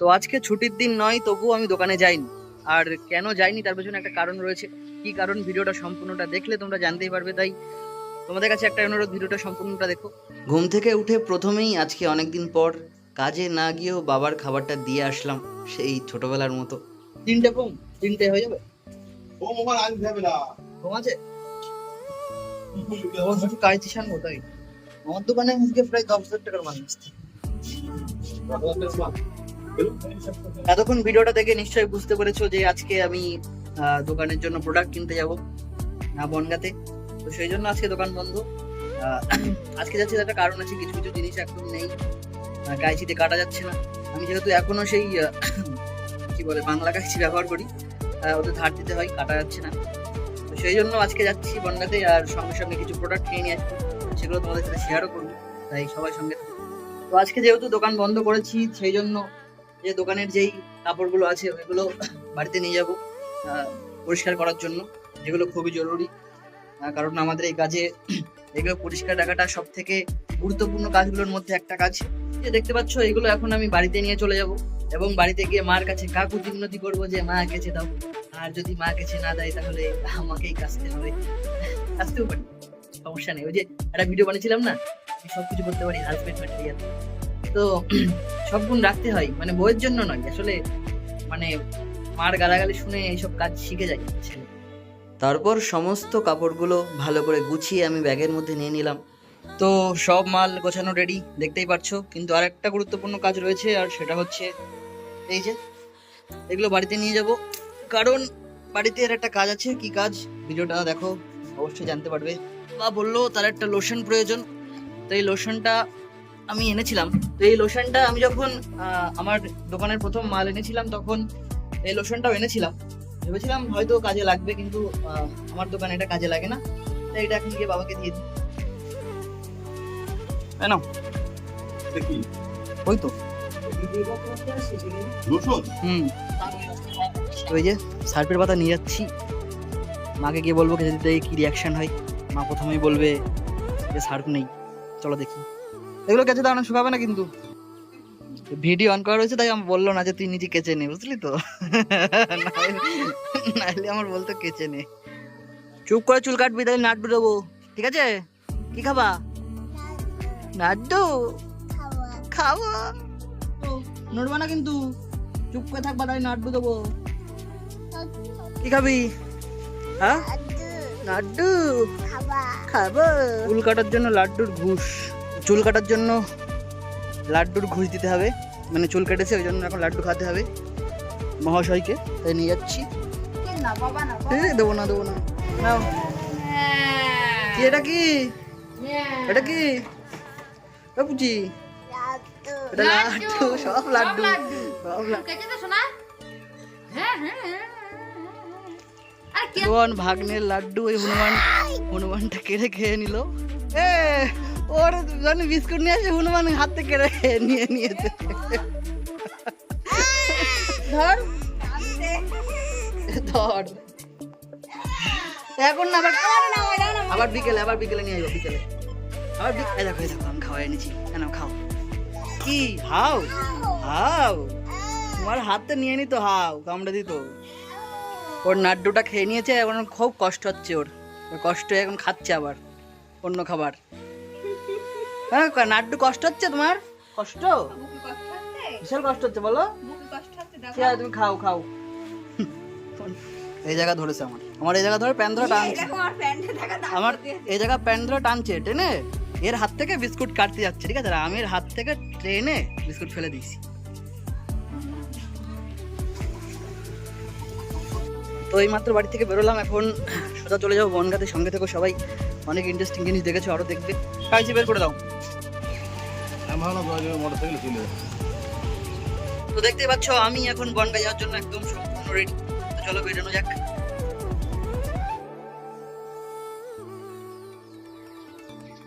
তো আজকে ছুটির দিন নয় তবুও আমি দোকানে যাইনি। আর কেন যাইনি তার পেছনে একটা কারণ রয়েছে। কি কারণ? ভিডিওটা সম্পূর্ণটা দেখলে তোমরা জানতেই পারবে তাই তোমাদের কাছে একটা অনুরোধ ভিডিওটা সম্পূর্ণটা দেখো। ঘুম থেকে উঠে প্রথমেই আজকে অনেকদিন পর কাজে না গিয়েও বাবার খাবারটা দিয়ে আসলাম সেই ছোটবেলার মতো। তিনটে কম তিনটে হয়ে যাবে? ও মোবাইল আনতে হবে না। কম আছে? আমার দোকানে আজকে প্রায় দশ হাজার টাকার মাল আসছে। এতক্ষণ ভিডিওটা দেখে নিশ্চয়ই বুঝতে পেরেছ যে আজকে আমি দোকানের জন্য প্রোডাক্ট কিনতে যাব, না বনগাতে। তো সেই জন্য আজকে দোকান বন্ধ। আজকে যাচ্ছে একটা কারণ আছে, কিছু কিছু জিনিস এখন নেই। কাঁচিতে কাটা যাচ্ছে না। আমি যেহেতু এখনও সেই কি বলে, বাংলা কাঁচি ব্যবহার করি ওদের ধার দিতে হয়, কাটা যাচ্ছে না। তো সেই জন্য আজকে যাচ্ছি বনগাতে, আর সঙ্গে সঙ্গে কিছু প্রোডাক্ট কিনে নিয়ে আসছি সেগুলো তোমাদের সাথে শেয়ারও করব, তাই সবাই সঙ্গে তো আজকে যেহেতু দোকান বন্ধ করেছি, সেই জন্য যে দোকানের যেই কাপড়গুলো আছে, ওইগুলো বাড়িতে নিয়ে যাব পরিষ্কার করার জন্য। যেগুলো খুবই জরুরি কারণ আমাদের এই কাজে, এগুলো পরিষ্কার রাখাটা সব থেকে গুরুত্বপূর্ণ কাজগুলোর মধ্যে একটা কাজ। যে দেখতে পাচ্ছ, এগুলো এখন আমি বাড়িতে নিয়ে চলে যাব এবং বাড়িতে গিয়ে মার কাছে কাকু উন্নতি করব যে, মা, কেচে দাও। আর যদি মা কেচে না দেয়, তাহলে আমাকেই কাচতে হবে। কাচতেও পারি, সমস্যা নেই। ওই যে একটা ভিডিও বানিয়েছিলাম না সবকিছু করতে পারি হাজবেন্ড ম্যাটেরিয়াল তো সব গুণ রাখতে হয় মানে বইয়ের জন্য নয়, আসলে মানে মার গালাগালি শুনে এইসব কাজ শিখে যায় ছেলে। তারপর সমস্ত কাপড়গুলো ভালো করে গুছিয়ে আমি ব্যাগের মধ্যে নিয়ে নিলাম। তো সব মাল গোছানো রেডি দেখতেই পাচ্ছো কিন্তু আর একটা গুরুত্বপূর্ণ কাজ রয়েছে, আর সেটা হচ্ছে এই যে, এগুলো বাড়িতে নিয়ে যাব। কারণ বাড়িতে এর একটা কাজ আছে, কি কাজ? ভিডিওটা দেখো, অবশ্যই জানতে পারবে। বা বলল, তার একটা লোশন প্রয়োজন। তো এই লোশনটা আমি এনেছিলাম। তো এই লোশনটা আমি যখন আমার দোকানের প্রথম মাল এনেছিলাম তখন এই লোশনটাও এনেছিলাম। ভেবেছিলাম হয়তো কাজে লাগবে কিন্তু আমার দোকানে এটা কাজে লাগে না। তাই এটা এখন গিয়ে বাবাকে দিয়ে দিই। কেন ওই তো। হুম। ওই যে সার্পের পাতা নিয়ে যাচ্ছি। মাকে গিয়ে বলব খেতে দিতে কি রিয়াকশন হয়? মা প্রথমেই বলবে যে সার্প নেই। চলো দেখি। এগুলো কেচে দাও না শুকাবে না কিন্তু। ভিডিও অন করা রয়েছে তাই আমি বলল না যে তুই নিজে কেচে নে বুঝলি তো? নাহলে- আমার বলতো কেচে নে। চুপ করে চুল কাটবি তাহলে নাটবু দেবো। ঠিক আছে? কি খাবা? নাড্ডু খাব। নড়বা না কিন্তু। চুপ করে থাকবা তাই নাড্ডু দেবো। কি খাবি? হ্যাঁ? লাড্ডু। খাব। চুল কাটার জন্য লাড্ডুর ঘুষ। চুল কাটার জন্য লাড্ডুর ঘুষ দিতে হবে। মানে চুল কেটেছে ওই জন্য এখন লাড্ডু খাতে হবে। মহাশয়কে তাই নিয়ে যাচ্ছি। দেবো না দেবো না। নাও। কি এটা কি? এটা কি? বুঝি এটা লাড্ডু। সব লাড্ডু। সব লাড্ডু। বোন ভাগ্নের লাড্ডু ওই হনুমান হনুমানটা কেড়ে খেয়ে নিল। এ! ওর জানি বিস্কুট নিয়ে আসে, হনুমান হাত থেকে নিয়ে নিয়েছে। ধর। ধর। এখন না, আবার আবার বিকেলে আবার বিকেলে নিয়ে আসব, বিকেলে। আবার বি- এই দেখো দেখো, আমি খাওয়াই এনেছি। কেন খাও। কি? হাও? হাও? তোমার হাতে নিয়ে নি তো, হাও, কামড়ে দিত। ওর নাড্ডুটা খেয়ে নিয়েছে, এখন খুব কষ্ট হচ্ছে ওর কষ্ট এখন খাচ্ছে আবার, অন্য খাবার। নাড্ডু কষ্ট হচ্ছে তোমার? কষ্ট? বিশাল কষ্ট হচ্ছে বলো। তুমি খাও খাও। এই জায়গা ধরেছে আমার। আমার এই জায়গা ধরে প্যান ধরে টানছে। আমার এই জায়গা প্যান ধরে টানছে টেনে। এর হাত থেকে বিস্কুট কাটতে যাচ্ছে ঠিক আছে? আমি এর হাত থেকে ট্রেনে বিস্কুট ফেলে দিয়েছি। তো এই মাত্র বাড়ি থেকে বেরোলাম এখন। সোজা চলে যাব, বনগাতে সঙ্গে থেকে সবাই। অনেক ইন্টারেস্টিং জিনিস দেখেছ, আরও দেখবে। কাজে বের করে দাও। তো দেখতে পাচ্ছ, আমি এখন বনগা যাওয়ার জন্য একদম সম্পূর্ণ রেডি চলো বেরোনো যাক।